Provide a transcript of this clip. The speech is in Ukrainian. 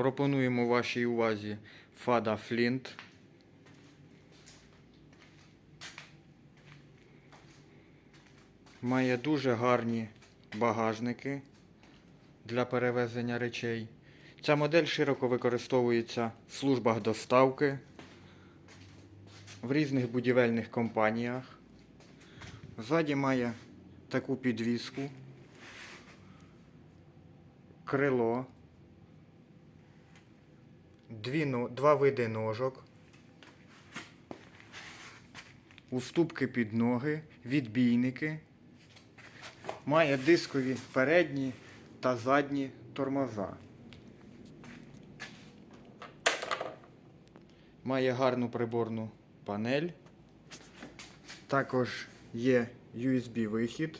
Пропонуємо вашій увазі Fada Flint. Має дуже гарні багажники для перевезення речей. Ця модель широко використовується в службах доставки, в різних будівельних компаніях. Ззаді має таку підвіску, крило, дві, два види ножок, уступки під ноги, відбійники. Має дискові передні та задні тормоза. Має гарну приборну панель. Також є USB вихід